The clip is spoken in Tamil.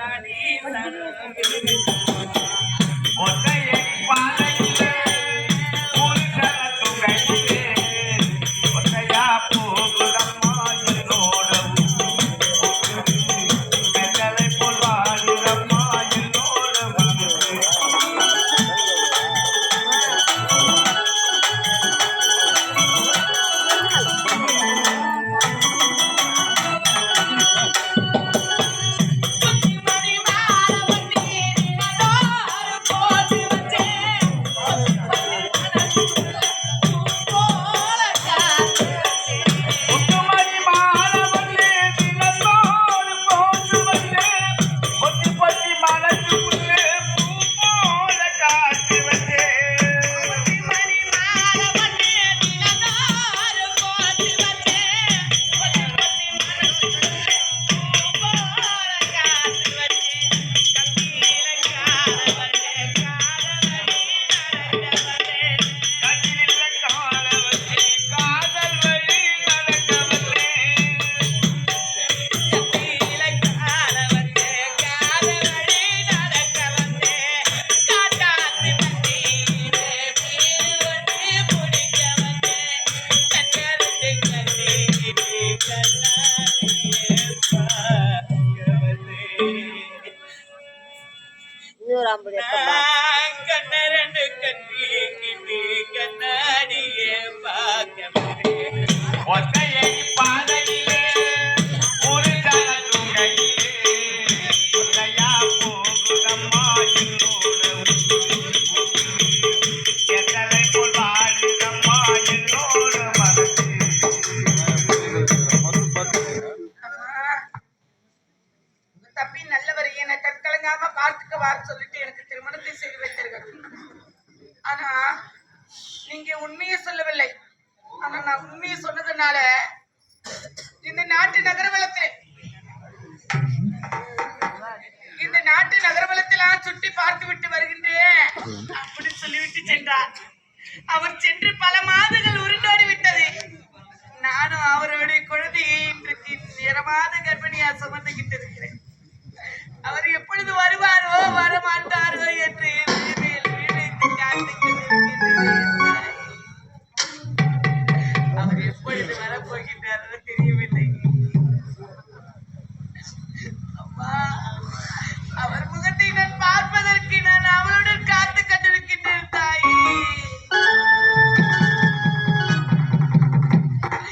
సరే సరే ஐம்பது வர சொல்லிட்டு எனக்கு திருமணத்தை செய்து வைத்திருக்கிறது ஆனா நீங்க உண்மையை சொல்லவில்லை. ஆனா நான் உண்மையை சொன்னதுனால இந்த நாட்டு நகரவளத்தில் இந்த நாட்டு நகரவளத்தில் சுட்டி பார்த்து விட்டு வருகின்றேன். அப்படி சொல்லிவிட்டு சென்றார். அவர் சென்று பல மாதங்கள் உருண்டோடி விட்டது. நானும் அவருடைய குழந்தையை இன்றைக்கு நிறமாத கர்ப்பிணியா சுமந்துகிட்டு